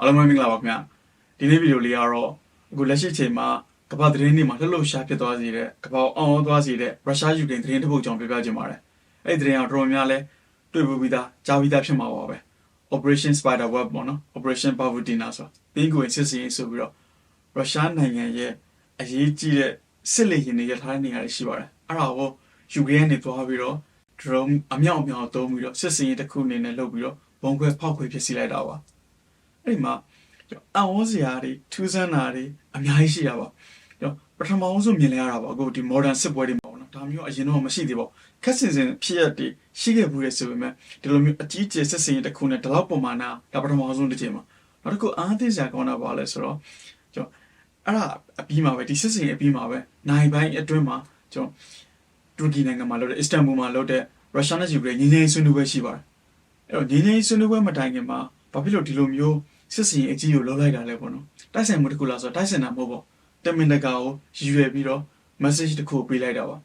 အားလုံးပဲမင်္ဂလာပါခင်ဗျာဒီနေ့ဗီဒီယိုလေးကတော့အခုလက်ရှိချိန်မှာကမ္ဘာသတင်းတွေမှာလှုပ်လှုပ်ရှားဖြစ်သွားစေတဲ့ကမ္ဘာအောင်အောင်သွားစေတဲ့ရုရှားယူကရိန်းသတင်းတစ်ပုဒ်ကြောင့်ပြောပြချင်ပါတယ်အဲ့ဒီသတင်းကတော်တော်များလဲတွေ့ဘူးပြီးသားကြားပြီးသားဖြစ်မှာပါပဲ Operation Spider Web ပေါ့နော် Operation Pavudina ဆိုတာပြီးကိုစစ်စင်ရေးဆိုပြီးတော့ရုရှားနိုင်ငံရဲ့အရေးကြီးတဲ့စစ်လေယာဉ်တွေရထားတဲ့နေရာတွေရှိပါတယ်အဲ့ဒါကိုယူကရိန်းကနေသွားပြီးတော့ drone အမြောက်အမြောက်သုံးပြီးတော့စစ်စင်ရေးတစ်ခုအနေနဲ့လုပ်ပြီးတော့ဘုံခွဲဖောက်ခွဲဖြစ်စီလိုက်တာပါ အဲ့ဒီမှာအံ့ဩစရာတွေထူးဆန်းတာတွေအများကြီးရှိတာပါကျွန်တော်ပထမဆုံးမြင်လဲရတာပါအခုဒီ modern စစ်ပွဲတွေမှာပေါ့နော်ဒါမျိုးအရင်တော့မရှိသေးပါဘူးခက်စင်စင်ဖြစ်ရတဲ့ရှိခဲ့ဘူးလေဆိုပေမဲ့ဒီလိုမျိုးအကြီးကျယ်စစ်စင်ရေးတစ်ခုနဲ့ဒီလောက်ပုံမှန်တာဒါပထမဆုံးတစ်ချိန်မှာနောက်တစ်ခုအားသိစရာကောင်းတာပါလဲဆိုတော့ကျွန်တော်အဲ့ဒါအပြီးမှာပဲဒီစစ်စင်ရေးအပြီးမှာပဲနိုင်ပိုင်းအတွင်းမှာကျွန်တော်တူရကီနိုင်ငံမှာလုပ်တဲ့အစ္စတန်ဘူမှာလုပ်တဲ့ရုရှားနဲ့ယူကရိန်းငင်းငင်းဆွေးနွေးပွဲရှိပါတယ်အဲ့တော့ငင်းငင်းဆွေးနွေးပွဲမတိုင်ခင်မှာဘာဖြစ်လို့ဒီလိုမျိုး စစ်စင်အကြီးကိုလှုပ်လိုက်တာလဲပေါ့နော်တိုက်ဆိုင်မှုတစ်ခုလားဆိုတော့တိုက်ဆိုင်တာမဟုတ်ပေါ့တမင်တကာကိုရည်ရွယ်ပြီးတော့ message တစ်ခုပေးလိုက်တာပါ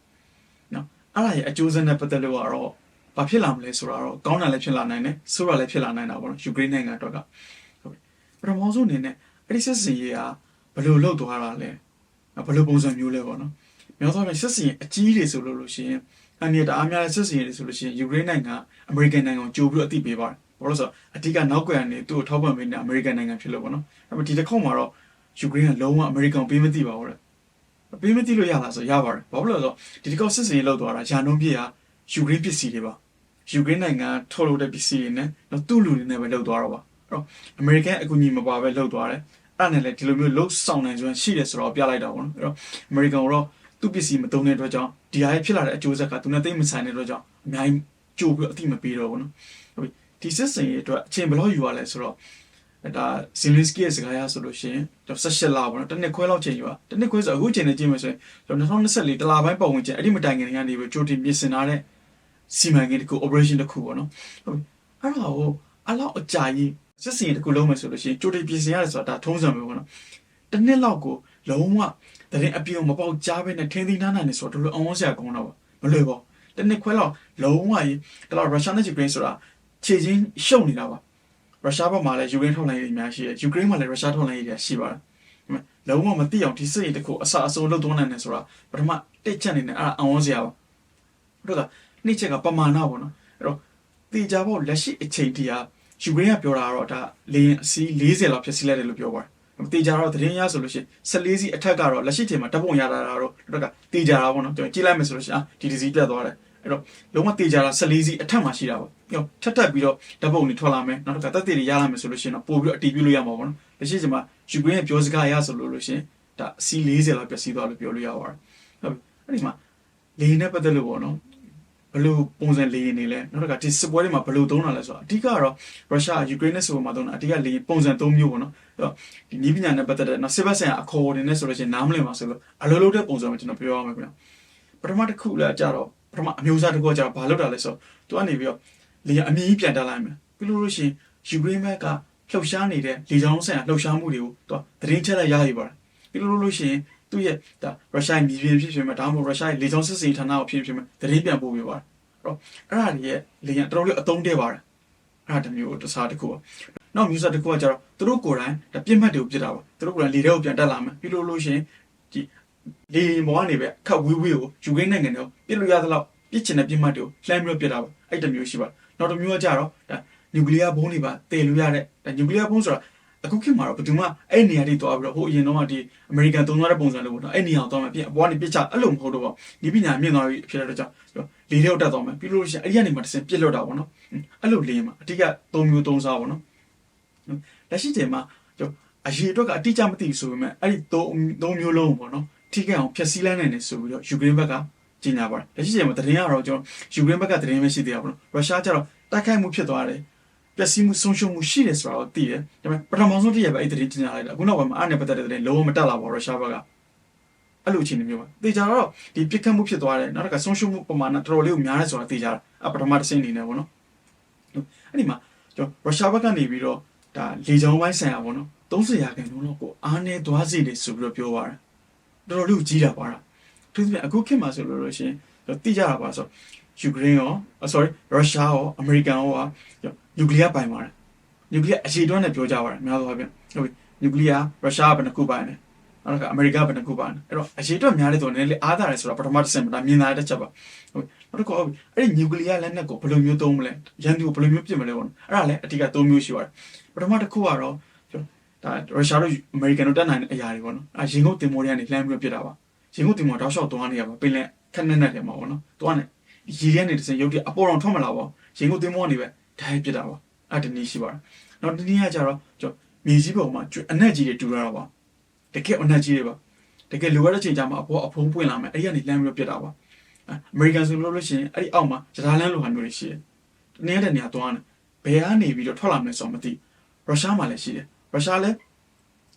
နော်အဲ့ဒါရဲ့အကျိုးဆက်နဲ့ပတ်သက်လို့ကတော့ဘာဖြစ်လာမလဲဆိုတာတော့ကောင်းတာလည်းဖြစ်လာနိုင်တယ်ဆိုးတာလည်းဖြစ်လာနိုင်တာပေါ့နော်ယူကရိန်းနိုင်ငံအတွက်ကဟုတ်ပြီပထမဆုံးအနေနဲ့အဲ့ဒီစစ်စင်ရေးကဘယ်လိုလှုပ်သွားတာလဲဘယ်လိုပုံစံမျိုးလဲပေါ့နော်မြောက်သွားပြန်စစ်စင်ရေးအကြီးတွေဆိုလို့လို့ရှိရင်အနေနဲ့တအားများတဲ့စစ်စင်ရေးတွေဆိုလို့ရှိရင်ယူကရိန်းနိုင်ငံအမေရိကန်နိုင်ငံကိုကြိုပြီးတော့အသိပေးပါတယ် ဘာလို့လဲဆိုတော့အဓိကနောက်ကွယ်ကနေသူ့ကိုထောက်ပံ့ပေးနေအမေရိကန်နိုင်ငံဖြစ်လို့ပေါ့နော်အဲ့မှာဒီတစ်ခေါက်မှာတော့ယူကရိန်းကလုံးဝအမေရိကန်ပေးမသိပါဘူးတဲ့ပေးမသိလို့ရလားဆိုရပါတယ်ဘာလို့လဲဆိုတော့ဒီတစ်ခေါက်စစ်စင်ရေးလောက်သွားတာဂျာနုံးပြည့်ဟာယူကရိန်းပစ္စည်းတွေပါယူကရိန်းနိုင်ငံထုတ်လုပ်တဲ့ပစ္စည်းတွေနဲ့တော့သူ့လူတွေနဲ့ပဲလောက်သွားတော့ပါအဲ့တော့အမေရိကန်အကူအညီမပါပဲလောက်သွားတယ်အဲ့နဲ့လေဒီလိုမျိုးလှုပ်ဆောင်နိုင်စွမ်းရှိတယ်ဆိုတော့ပြလိုက်တာပေါ့နော်အဲ့တော့အမေရိကန်ကတော့သူ့ပစ္စည်းမသုံးတဲ့အတွက်ကြောင့်ဒီဟာရဲ့ဖြစ်လာတဲ့အကျိုးဆက်ကသူနဲ့သိမ့်မဆိုင်တဲ့အတွက်ကြောင့်အများကြီးကြိုးပြီးအတိမပေးတော့ဘူးနော်ဟုတ်ပြီ ဒီစစ်စင်ရေးအတွက်အချိန်ဘယ်လောက်ယူရလဲဆိုတော့ဒါဇင်လင်းစကီရဲ့စကားရဆိုလို့ရှိရင်ကျွန်တော်18လပေါ့နော်တစ်နှစ်ခွဲလောက်ချိန်ယူရတစ်နှစ်ခွဲဆိုအခုချိန်နဲ့ကြည့်မယ်ဆိုရင်ကျွန်တော်2024တလပိုင်းပတ်ဝန်းကျင်အဲ့ဒီမတိုင်ခင်ကနေပြီးကြိုတင်ပြင်ဆင်ထားတဲ့စီမံကိန်းတစ်ခု operation တစ်ခုပေါ့နော်ဟုတ်ပြီအဲ့ဒါကိုအလောက်အကြာကြီးစစ်စင်ရေးတစ်ခုလုံးမယ်ဆိုလို့ရှိရင်ကြိုတင်ပြင်ဆင်ရတယ်ဆိုတာဒါထုံးစံပဲပေါ့နော်တစ်နှစ်လောက်ကိုလုံးဝတရင်အပြုံမပေါက်ကြားပဲနဲ့ထင်းသီးနားနာနေဆိုတော့တို့လိုအောင်စရာကောင်းတော့မလွယ်ပါတနစ်ခွဲလောက်လုံးဝကြီးဒါတော့ရုရှားနဲ့ယူကရိန်းဆိုတာ ခြေချင်းရှုပ်နေတာပါရုရှားဘက်မှာလည်းယူကရိန်းထောက်လှမ်းရေးအများရှိတယ်ယူကရိန်းမှာလည်းရုရှားထောက်လှမ်းရေးတွေရှိပါတယ်လုံးဝမသိအောင်ဒီစစ်ရေးတစ်ခုအစအစိုးလုပ်သွင်းနိုင်တယ်ဆိုတာပထမတစ်ချက်အနေနဲ့အဲ့ဒါအောင်စရာပါတို့ကနှစ်ချက်ကပမာဏပေါ့နော်အဲ့တော့တေချာပေါ့လက်ရှိအချိန်တီးကယူကရိန်းကပြောတာကတော့ဒါလေရင်အစီး40လောက်ဖြစ်စီလိုက်တယ်လို့ပြောပါတယ်တေချာတော့သတင်းရဆိုလို့ရှိရင်14စီးအထက်ကတော့လက်ရှိချိန်မှာတပ်ပုံရတာတော့တို့ကတေချာတာပေါ့နော်ကျွန်တော်ကြည့်လိုက်မယ်ဆိုလို့ရှိရင်ဒီဒီစီးပြတ်သွားတယ် အဲ့တော့လုံးဝတေချာတာ14စီးအထက်မှာရှိတာပေါ့ပြီးတော့ထပ်ထပ်ပြီးတော့ဓာတ်ပုံတွေထွက်လာမယ်နောက်တစ်ခါတက်တေတွေရလာမယ်ဆိုလို့ရှိရင်တော့ပို့ပြီးတော့အတီးပြလို့ရမှာပေါ့နော်လက်ရှိချိန်မှာယူကရိန်းရဲ့ပြောစကားအရဆိုလို့လို့ရှိရင်ဒါအစီး40 လောက်ပြည့်စည်သွားလို့ပြောလို့ရပါတယ်ဟုတ်ပြီအဲ့ဒီမှာလေနဲ့ပတ်သက်လို့ပေါ့နော်ဘယ်လိုပုံစံလေရင်နေလဲနောက်တစ်ခါဒီစစ်ပွဲတွေမှာဘယ်လိုသုံးတာလဲဆိုတော့အဓိကတော့ရုရှားယူကရိန်းနဲ့ဆိုမှာသုံးတာအဓိကလေပုံစံ၃မျိုးပေါ့နော်အဲ့တော့ဒီနည်းပညာနဲ့ပတ်သက်တဲ့နောက်စစ်ဘက်ဆိုင်ရာအခေါ်တွေနဲ့ဆိုလို့ရှိရင်နားမလည်ပါဆိုလို့အလိုလိုတဲ့ပုံစံကိုကျွန်တော်ပြောရမှာခင်ဗျပထမတစ်ခုလည်းကြတော့ ပထမအမျိုးအစားတစ်ခုကကြတော့ဘာလုပ်တာလဲဆိုတော့သူကနေပြီးတော့လေအမြင့်ကြီးပြန်တက်လိုက်မယ်ပြီးလို့လို့ရှိရင်ယူကရိန်းဘက်ကလှုပ်ရှားနေတဲ့လေကြောင်းဆိုင်ရာလှုပ်ရှားမှုတွေကိုသူကသတင်းချက်လက်ရရပါတယ်ပြီးလို့လို့ရှိရင်သူ့ရဲ့ဒါရုရှားမြေပြင်ဖြစ်ဖြစ်မှာဒါမှမဟုတ်ရုရှားရဲ့လေကြောင်းစစ်စင်ဌာနကိုဖြစ်ဖြစ်မှာသတင်းပြန်ပို့ပေးပါတယ်တော့အဲ့ဒါတွေရဲ့လေရင်တော်တော်လေးအသုံးတည့်ပါတယ်အဲ့ဒါတမျိုးတစားတစ်ခုပါနောက်မျိုးစားတစ်ခုကကျတော့သူတို့ကိုယ်တိုင်ဒါပြစ်မှတ်တွေကိုပြစ်တာပါသူတို့ကိုယ်တိုင်လေထဲကိုပြန်တက်လာမယ်ပြီးလို့လို့ရှိရင်ဒီ လေရင်ဘောကနေပဲအခက်ဝေးဝေးကိုယူကိန်းနိုင်ငံတွေကိုပြစ်လို့ရသလောက်ပြစ်ချင်တဲ့ပြစ်မှတ်တွေကိုလှမ်းပြီးတော့ပြစ်တာပါအဲ့တမျိုးရှိပါနောက်တစ်မျိုးကကျတော့ဒါနျူကလ িয়ার ဘုံးတွေပါတည်လို့ရတဲ့ဒါနျူကလ িয়ার ဘုံးဆိုတာအခုခေတ်မှာတော့ဘယ်သူမှအဲ့နေရာတွေသွားပြီးတော့ဟိုအရင်တော့ကဒီအမေရိကန်သုံးသွားတဲ့ပုံစံလို့ပေါ့နော်အဲ့နေရာကိုသွားမှပြအပေါ်ကနေပြစ်ချအဲ့လိုမဟုတ်တော့ပါဒီပညာမြင့်သွားပြီဖြစ်တဲ့အတွက်ကြောင့်လေထဲကိုတက်သွားမယ်ပြီးလို့ရှိရင်အဲ့ဒီကနေမှတစ်စင်ပြစ်လွတ်တာပေါ့နော်အဲ့လိုလေးမှာအတိက၃မျိုး၃စားပေါ့နော်လက်ရှိချိန်မှာကျွန်အရေးအတွက်ကအတိအကျမသိဘူးဆိုပေမဲ့အဲ့ဒီ၃၃မျိုးလုံးပေါ့နော် ထိခိုက်အောင်ဖျက်ဆီးလိုက်နိုင်တယ်ဆိုပြီးတော့ယူကရိန်းဘက်ကကြီးညာပါတယ်လက်ရှိချိန်မှာသတင်းကတော့ကျွန်တော်ယူကရိန်းဘက်ကသတင်းပဲရှိသေးတာပေါ့နော်ရုရှားကျတော့တိုက်ခိုက်မှုဖြစ်သွားတယ်ပျက်စီးမှုဆုံးရှုံးမှုရှိတယ်ဆိုတာကိုသိတယ်ဒါပေမဲ့ပထမဆုံးတည့်ရပဲအဲ့ဒီသတင်းကြီးညာလိုက်တာအခုနောက်ပိုင်းမှာအဲ့နဲ့ပတ်သက်တဲ့သတင်းလုံးဝမတက်လာပါဘူးရုရှားဘက်ကအဲ့လိုအခြေအနေမျိုးပါတေချာတော့ဒီပြစ်ခတ်မှုဖြစ်သွားတယ်နောက်တစ်ခါဆုံးရှုံးမှုပမာဏတော်တော်လေးကိုများတယ်ဆိုတာတေချာအပထမတစ်စိမ့်အနေနဲ့ပေါ့နော်အဲ့ဒီမှာကျွန်တော်ရုရှားဘက်ကနေပြီးတော့ဒါလေကြောင်းပိုင်းဆိုင်ရာပေါ့နော်30ရာခိုင်နှုန်းလောက်ကိုအားနေသွားစေတယ်ဆိုပြီးတော့ပြောပါတာ တော်တော်လေးကိုကြီးတာပါတာသူကအခုခေတ်မှာဆိုလို့ရှိရင်သိကြတာပါဆိုယူကရိန်းရော sorry ရုရှားရောအမေရိကန်ရောနျူကလ িয়ার ပိုင်ပါတယ်န နျူကလ িয়ার အရေးတွန်းနဲ့ပြောကြပါတယ်အများသောအားဖြင့်ဟုတ်ပြီနျူကလ িয়ার ရုရှားကဘယ်နှခုပိုင်လဲနောက်တစ်ခါအမေရိကဘယ်နှခုပိုင်လဲအဲ့တော့အရေးတွန်းများတဲ့ဆိုတော့နည်းနည်းလေးအားသာတယ်ဆိုတော့ပထမတစ်ဆင့်မှာဒါမြင်လာတဲ့ချက်ပါဟုတ်ပြီနောက်တစ်ခါဟုတ်ပြီအဲ့ဒီနျူကလ িয়ার လက်နက်ကိုဘယ်လိုမျိုးသုံးမလဲရန်သူကိုဘယ်လိုမျိုးပြင်မလဲပေါ့နော်အဲ့ဒါလည်းအတိအကသုံးမျိုးရှိပါတယ်ပထမတစ်ခုကတော့ကျွန်တော် ဒါရုရှားတို့အမေရိကန်တို့တက်နိုင်တဲ့အရာတွေပေါ့နော်အဲရင်ကုန်တင်မော်တွေကနေလှမ်းပြီးတော့ပြစ်တာပါရင်ကုန်တင်မော်တောက်လျှောက်သွားနေရပါပင်လယ်ခက်နဲ့နဲ့တယ်မှာပေါ့နော်သွားနေရေထဲနေတစ်စင်ရုပ်တည်းအပေါ်တော်ထွက်မလာပါရင်ကုန်တင်မော်နေပဲဒါရိုက်ပြစ်တာပါအဲ့ဒီနည်းရှိပါတယ်နောက်ဒီနည်းကကြတော့ကျွန်တော်မြေကြီးပေါ်မှာအနက်ကြီးတွေတူရတာပါတကယ်အနက်ကြီးတွေပါတကယ်လိုရတဲ့ချိန်ကျမှအပေါ်အဖုံးပွင့်လာမယ်အဲ့ဒီကနေလှမ်းပြီးတော့ပြစ်တာပါအမေရိကန်ဆိုလို့လို့ရှိရင်အဲ့ဒီအောက်မှာဂျာလန်လိုဟာမျိုးတွေရှိတယ်တနည်းတဲ့နေရာသွားတယ်ဘယ်ကနေပြီးတော့ထွက်လာမလဲဆိုတော့မသိရုရှားမှာလည်းရှိတယ် ရုရှားလည်း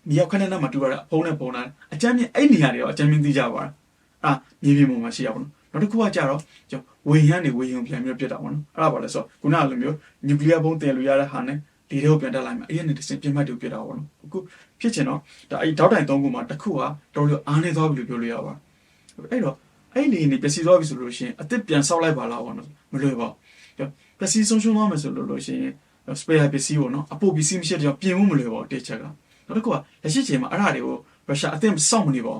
မြေရောက်ခနဲ့နဲ့မှတူရတာအဖုံးနဲ့ပုံလာအကြမ်းမြင့်အဲ့နေရာတွေတော့အကြမ်းမြင့်သိကြပါလားအာမြေပြင်ပေါ်မှာရှိရပါဘူးနောက်တစ်ခုကကြတော့ကျွန်ဝေဟန်နေဝေဟန်ပြန်ပြီးပြစ်တာပေါ့နော်အဲ့ဒါပါလဲဆိုခုနကလိုမျိုးနျူကလ িয়ার ဘုံးတည်လို့ရတဲ့ဟာနဲ့ဒီတွေကိုပြန်တက်လိုက်မယ်အဲ့ရနေတစ်စင်ပြင်မှတ်တူပြစ်တာပေါ့နော်အခုဖြစ်ချင်တော့ဒါအဲ့တောက်တိုင်သုံးခုမှာတစ်ခုကတော်တော်အားနေသွားပြီလို့ပြောလို့ရပါအဲ့တော့အဲ့ဒီနေပျက်စီးသွားပြီဆိုလို့ရှိရင်အစ်စ်ပြန်ဆောက်လိုက်ပါလားပေါ့နော်မလွယ်ပါဘူးပျက်စီးဆုံးရှုံးသွားမယ်ဆိုလို့လို့ရှိရင် စပယ်ပစ္စည်းပေါ့နော်အပိုပစ္စည်းမရှိတဲ့ကြောင့်ပြင်ဖို့မလွယ်ပါဘူးတစ်ချက်ကနောက်တစ်ခုကလက်ရှိချိန်မှာအဲ့ဒါတွေကိုရုရှားအသင့်စောင့်မနေပါ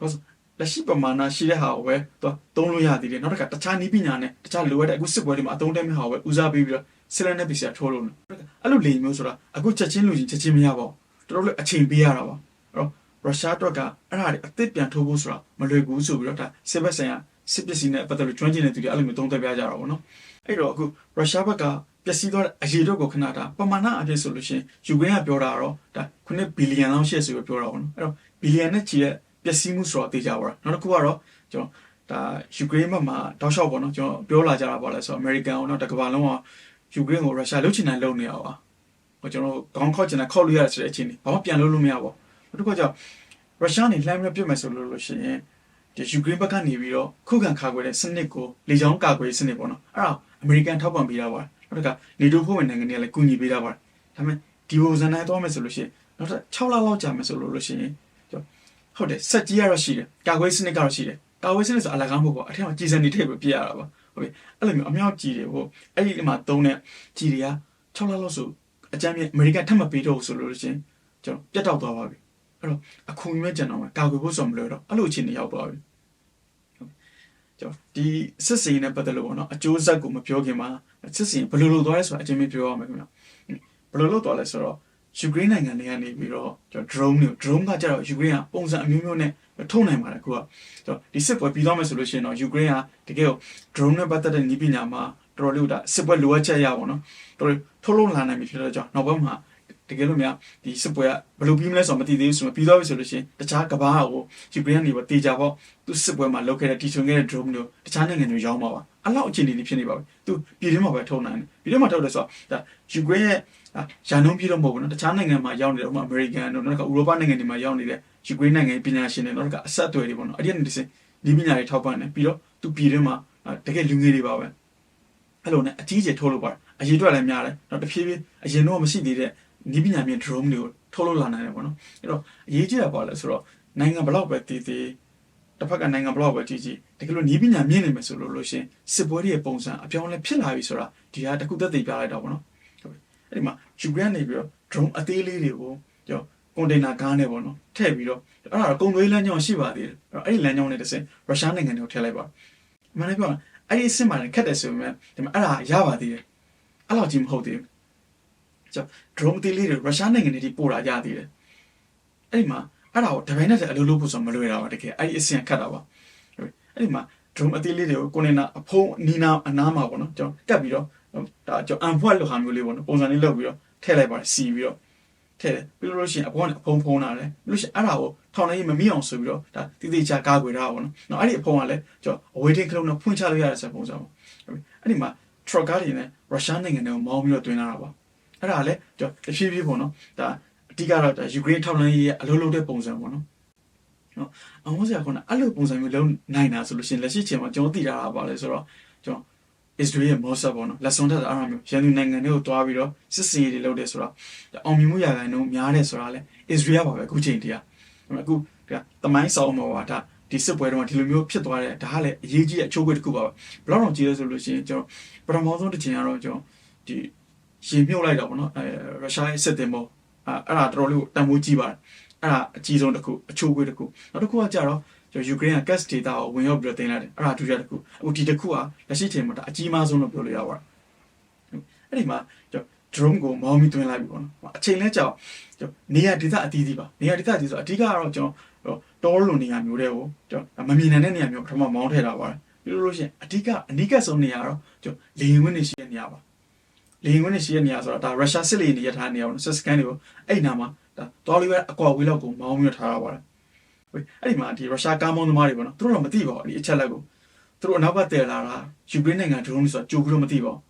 ဘူးလက်ရှိပမာဏရှိတဲ့ဟာကိုပဲသူသုံးလို့ရသေးတယ်နောက်တစ်ခါတခြားနီးပညာနဲ့တခြားလိုအပ်တဲ့အခုစစ်ပွဲတွေမှာအသုံးတည့်မဲ့ဟာကိုပဲဦးစားပေးပြီးတော့ဆလန်နဲ့ပစ္စည်းထိုးလို့အဲ့လိုလေမျိုးဆိုတာအခုချက်ချင်းလူချင်းချက်ချင်းမရပါဘူးတော်တော်လေးအချိန်ပေးရတာပါအဲ့တော့ရုရှားအတွက်ကအဲ့ဒါတွေအသစ်ပြန်ထိုးဖို့ဆိုတာမလွယ်ဘူးဆိုပြီးတော့ဒါစစ်ဘက်ဆိုင်ရာစစ်ပစ္စည်းနဲ့ပတ်သက်လို့ကျွမ်းကျင်တဲ့သူတွေအဲ့လိုမျိုးသုံးသပ်ပြကြတာပေါ့နော်အဲ့တော့အခုရုရှားဘက်က ပျက်စီးသွားတဲ့အရေးတော့ကိုခဏတာပမာဏအဖြစ်ဆိုလို့ရှိရင်ယူကရိန်းကပြောတာတော့ဒါ9ဘီလီယံလောက်ရှိဆိုပြီးပြောတာပေါ့နော်အဲ့တော့ဘီလီယံနဲ့ချီတဲ့ပျက်စီးမှုဆိုတော့သိကြပါတော့နောက်တစ်ခုကတော့ကျွန်တော်ဒါယူကရိန်းဘက်မှာတောက်လျှောက်ပေါ့နော်ကျွန်တော်ပြောလာကြတာပေါ့လဲဆိုတော့အမေရိကန်ကတော့တကဘာလုံးကယူကရိန်းကိုရုရှားလှုပ်ချင်တယ်လှုပ်နေရပါဟိုကျွန်တော်ခေါင်းခောက်ချင်တယ်ခောက်လို့ရတဲ့ဆိုတဲ့အချိန်นี้ဘာမှပြန်လုပ်လို့မရပါဘူးနောက်တစ်ခုကကြောင့်ရုရှားနေလှမ်းပြီးပြစ်မယ်ဆိုလို့လို့ရှိရင်ဒီယူကရိန်းဘက်ကနေပြီးတော့ခုခံကာကွယ်တဲ့စနစ်ကိုလေကြောင်းကာကွယ်စနစ်ပေါ့နော်အဲ့ဒါအမေရိကန်ထောက်ပံ့ပေးတာပါ နောက်တစ်ခါနေတိုးဖွဲ့ဝင်နိုင်ငံတွေကလည်းကူညီပေးတာပါဒါပေမဲ့ဒီဘိုဇန်နိုင်သွားမယ်ဆိုလို့ရှိရင်နောက်ထပ်6လလောက်ကြာမယ်ဆိုလို့လို့ရှိရင်ဟုတ်တယ်စက်ကြီးရတော့ရှိတယ်ကာကွယ်စနစ်ကတော့ရှိတယ်ကာကွယ်စနစ်ဆိုအလကားမဟုတ်ပါအထက်မှာကြည်စံနေထည့်ပြီးပြရတာပါဟုတ်ပြီအဲ့လိုမျိုးအမြောက်ကြီးတွေဟိုအဲ့ဒီမှာသုံးတဲ့ကြီးတွေက6လလောက်ဆိုအကြမ်းမြင့်အမေရိကန်ထပ်မပေးတော့ဘူးဆိုလို့ရှိရင်ကျွန်တော်ပြတ်တောက်သွားပါပြီအဲ့တော့အခုမြဲကျန်တော့မှာကာကွယ်ဖို့ဆိုမလို့တော့အဲ့လိုအခြေအနေရောက်သွားပြီ ကျွန်တော်ဒီစစ်စင်နဲ့ပတ်သက်လို့ပေါ့နော်အကျိုးဆက်ကိုမပြောခင်မှာစစ်စင်ဘယ်လိုလုပ်သွားလဲဆိုတာအချင်းချင်းပြောရမယ်ခင်ဗျဘယ်လိုလုပ်သွားလဲဆိုတော့ယူကရိန်းနိုင်ငံတွေကနေပြီးတော့ကျွန်တော် drone တွေ drone ကကြတော့ယူကရိန်းကပုံစံအမျိုးမျိုးနဲ့ထုတ်နိုင်ပါတယ်ခုကကျွန်တော်ဒီစစ်ပွဲပြီးသွားမယ်ဆိုလို့ရှိရင်တော့ယူကရိန်းကတကယ်ကို drone နဲ့ပတ်သက်တဲ့နည်းပညာမှာတော်တော်လေးဒါစစ်ပွဲလိုအပ်ချက်ရပါတော့တော်တော်ထုတ်လို့လာနိုင်ပြီဖြစ်တော့ကြောင့်နောက်ဘက်မှာ တကယ်လို့များဒီစစ်ပွဲကဘယ်လိုပြီးမလဲဆိုတော့မသိသေးဘူးဆိုတော့ပြီးသွားပြီဆိုလို့ရှိရင်တခြားကဘာကိုယူကရိန်းကနေပေါ့တေချာပေါ့သူစစ်ပွဲမှာလောက်ခဲ့တဲ့တီထွင်ခဲ့တဲ့ drone တို့တခြားနိုင်ငံတွေရောင်းပါပါအဲ့လောက်အခြေအနေတွေဖြစ်နေပါပြီသူပြည်တွင်းမှာပဲထုတ်နိုင်တယ်ပြည်တွင်းမှာထုတ်တယ်ဆိုတော့ဒါယူကရိန်းရဲ့ရန်ကုန်ပြည်တော့မဟုတ်ဘူးနော်တခြားနိုင်ငံမှာရောက်နေတဲ့ဥပမာအမေရိကန်တို့နောက်ကဥရောပနိုင်ငံတွေမှာရောက်နေတဲ့ယူကရိန်းနိုင်ငံပညာရှင်တွေနောက်ကအဆက်အသွယ်တွေပေါ့နော်အဲ့ဒီကနေတစ်စင်ဒီပညာတွေထောက်ပံ့တယ်ပြီးတော့သူပြည်တွင်းမှာတကယ်လူငယ်တွေပါပဲအဲ့လိုနဲ့အကြီးကျယ်ထုတ်လို့ပါတယ်အရေးအတွက်လည်းများတယ်နောက်တစ်ဖြည်းဖြည်းအရင်တော့မရှိသေးတဲ့ ဒီပညာမြင့် drone တွေကိုထုတ်လို့လာနိုင်တယ်ပေါ့နော်အဲ့တော့အရေးကြီးတာပါလဲဆိုတော့နိုင်ငံဘလောက်ပဲတည်တည်တစ်ဖက်ကနိုင်ငံဘလောက်ပဲကြီးကြီးတကယ်လို့နီးပညာမြင့်နေမယ်ဆိုလို့လို့ရှင်စစ်ပွဲတွေရဲ့ပုံစံအပြောင်းလဲဖြစ်လာပြီဆိုတာဒီဟာတခုသက်သေပြလိုက်တော့ပေါ့နော်အဲ့ဒီမှာယူကရိန်းနေပြီးတော့ drone အသေးလေးတွေကိုကြောကွန်တိန်နာကားနဲ့ပေါ့နော်ထည့်ပြီးတော့အဲ့ဒါကုန်သွယ်လမ်းကြောင်းရှိပါသေးတယ်အဲ့ဒီလမ်းကြောင်းနဲ့တစ်စင်ရုရှားနိုင်ငံတွေကိုထည့်လိုက်ပါအမှန်တကယ်ပြောအဲ့ဒီအစ်စ်မှလည်းခက်တယ်ဆိုပေမဲ့ဒီမှာအဲ့ဒါရပါသေးတယ်အဲ့လောက်ကြီးမဟုတ်သေးဘူး ကြော drone သေးလေးတွေရုရှားနိုင်ငံတွေထိပို့တာရသေးတယ်အဲ့ဒီမှာအဲ့ဒါကိုတပိုင်းနဲ့အလုပ်လုပ်ဖို့ဆိုမလွယ်တာပါတကယ်အဲ့ဒီအစ်စ်ခက်တာပါအဲ့ဒီမှာ drone အသေးလေးတွေကိုကိုနေနာအဖုံးနီနာအနားမှာပေါ့နော်ကျွန်တော်ကတ်ပြီးတော့ဒါကျွန်တော်အန်ဖွက်လိုဟာမျိုးလေးပေါ့နော်ပုံစံလေးလုပ်ပြီးတော့ထည့်လိုက်ပါတယ်စီပြီးတော့ထည့်တယ်ပြီးလို့ရှိရင်အပေါ်ကအဖုံးဖုံးလာတယ်ပြီးလို့ရှိရင်အဲ့ဒါကိုထောင်နေမမိအောင်ဆိုပြီးတော့ဒါတိတိကျကားကွယ်ထားတာပေါ့နော်နော်အဲ့ဒီအဖုံးကလည်းကျွန်တော်အဝေးထိန်ခလုံးနဲ့ဖွင့်ချလို့ရတဲ့ဆက်ပုံစံပေါ့အဲ့ဒီမှာ truck ကားတွေနဲ့ရုရှားနိုင်ငံတွေကိုမောင်းပြီးတော့တွင်လာတာပါ အဲ့ဒါလည်းကျွန်တော်တဖြည်းဖြည်းပေါ့နော်ဒါအဓိကတော့ဒါယူကရိန်းထောက်လှမ်းရေးရဲ့အလုံးလုံးတဲ့ပုံစံပေါ့နော်နော်အောင်စရာခုနအဲ့လိုပုံစံမျိုးလုံးနိုင်တာဆိုလို့ရှိရင်လက်ရှိချိန်မှာကျွန်တော်သိတာပါလေဆိုတော့ကျွန်တော် Israel ရဲ့ Mossad ပေါ့နော်လက်စွန်ထက်အားမျိုးရန်သူနိုင်ငံတွေကိုတွားပြီးတော့စစ်စင်ရေးတွေလုပ်တယ်ဆိုတော့အောင်မြင်မှုရာခိုင်နှုန်းများတယ်ဆိုတာလဲ Israel ပါပဲအခုချိန်တည်းကအခုတမိုင်းဆောင်မှာပါဒါဒီစစ်ပွဲတော့ဒီလိုမျိုးဖြစ်သွားတယ်ဒါကလည်းအရေးကြီးတဲ့အချိုးကွေးတစ်ခုပါပဲဘယ်တော့တော့ကြည့်လဲဆိုလို့ရှိရင်ကျွန်တော်ပထမဆုံးတစ်ချိန်ကတော့ကျွန်တော်ဒီ ရေမြုပ်လိုက်တော့ဗောနော်အဲရုရှားရဲ့စစ်တင်ပေါ်အဲအဲ့ဒါတော်တော်လေးကိုတန်ဖိုးကြီးပါတယ်အဲ့ဒါအကြီးဆုံးတစ်ခုအချိုးခွေးတစ်ခုနောက်တစ်ခုကကြတော့ကျွန်တော်ယူကရိန်းက gas data ကိုဝင်ရောက်ပြီးတော့တင်လိုက်တယ်အဲ့ဒါဒုတိယတစ်ခုအခုဒီတစ်ခုကလက်ရှိချိန်မှာဒါအကြီးမားဆုံးလို့ပြောလို့ရပါတယ်အဲ့ဒီမှာကျွန်တော် drone ကိုမောင်းပြီးတွင်းလိုက်ပြီပေါ့နော်အချိန်လဲကြောက်ကျွန်တော်နေရာဒေသအသီးသီးပါနေရာဒေသအသီးဆိုအဓိကကတော့ကျွန်တော်တောလိုနေရာမျိုးတွေကိုကျွန်တော်မမြင်နိုင်တဲ့နေရာမျိုးပထမမောင်းထည့်တာပါတယ်ပြီးလို့ရှိရင်အဓိကအနိကဆုံးနေရာကတော့ကျွန်တော်လေရင်ဝင်နေရှိတဲ့နေရာပါ လေရင်ဝင်နေရှိတဲ့နေရာဆိုတော့ဒါရုရှားစစ်လေနေရထားနေရာပေါ့စစ်စကန်တွေကိုအဲ့နာမှာဒါတော်လေးပဲအကွာဝေးလောက်ကိုမောင်းပြီးတော့ထားတာပါတယ်အဲ့ဒီမှာဒီရုရှားကားမောင်းသမားတွေပေါ့နော်သူတို့တော့မသိပါဘူးဒီအချက်လက်ကိုသူတို့အနောက်ကတည်လာတာယူကရိန်းနိုင်ငံ drone ဆိုတာကြိုပြီးတော့မသိပါဘူး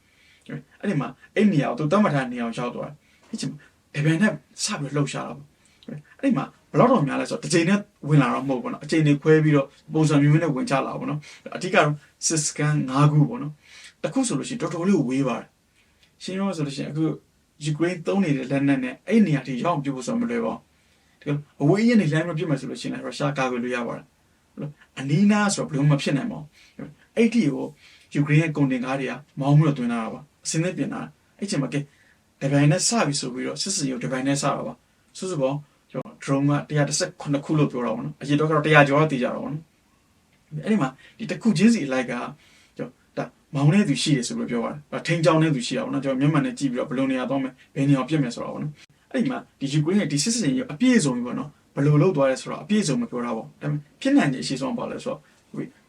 အဲ့ဒီမှာအဲ့နေရာကိုသူတတ်မှတ်ထားနေရာကိုရောက်သွားတယ်အဲ့ချိန်မှာဘယ်ဘယ်နဲ့စပြီးလှုပ်ရှားတာပေါ့အဲ့ဒီမှာဘယ်တော့တော့များလဲဆိုတော့တစ်ချိန်နဲ့ဝင်လာတော့မဟုတ်ဘူးနော်အချိန်တွေခွဲပြီးတော့ပုံစံမျိုးမျိုးနဲ့ဝင်ချလာပါတော့အဓိကတော့ sys scan 5ခုပေါ့နော်တစ်ခုဆိုလို့ရှိရင်တော်တော်လေးကိုဝေးပါတယ် ရှင်းရောဆိုလို့ရှိရင်အခုယူကရိန်းသုံးနေတဲ့လက်နက်နဲ့အဲ့နေရာထိရောက်ပြဖို့ဆိုမလွယ်ပါဘူးဒီအဝေးရနေလမ်းမပြစ်မယ်ဆိုလို့ရှိရင်ရုရှားကာကွယ်လို့ရပါတယ်အနီးနားဆိုတော့ဘယ်လိုမှဖြစ်နိုင်မအောင်အဲ့ဒီကိုယူကရိန်းရဲ့ကုန်တင်ကားတွေကမောင်းပြီးတော့တွင်လာတာပါအစင်းနဲ့ပြင်လာအဲ့ချိန်မှာကဲဒီဘိုင်နဲ့စပြီဆိုပြီးတော့စစ်စင်ရုပ်ဒီဘိုင်နဲ့စတာပါစုစုပေါင်းကျွန်တော် drone က119ခုလို့ပြောတာပေါ့နော်အရင်တော့ကတော့100ကျော်တော့တည်ကြတော့ပေါ့နော်အဲ့ဒီမှာဒီတစ်ခုချင်းစီအလိုက်ကကျွန်တော်ဒါ မောင်းနေသူရှိတယ်ဆိုပြီးပြောပါတယ်ထိန်ချောင်းနေသူရှိတာပေါ့နော်ကျွန်တော်မျက်မှန်နဲ့ကြည့်ပြီးတော့ဘယ်လိုနေရာသွားမယ်ဘယ်နေရာပြစ်မယ်ဆိုတော့ပေါ့နော်အဲ့ဒီမှာဒီယူကရိန်းရဲ့ဒီစစ်စင်ရုပ်အပြည့်စုံပြီပေါ့နော်ဘယ်လိုလုပ်သွားလဲဆိုတော့အပြည့်စုံမပြောတာပေါ့ဒါပေမဲ့ဖြစ်နိုင်တဲ့အရှိဆုံးပါလဲဆိုတော့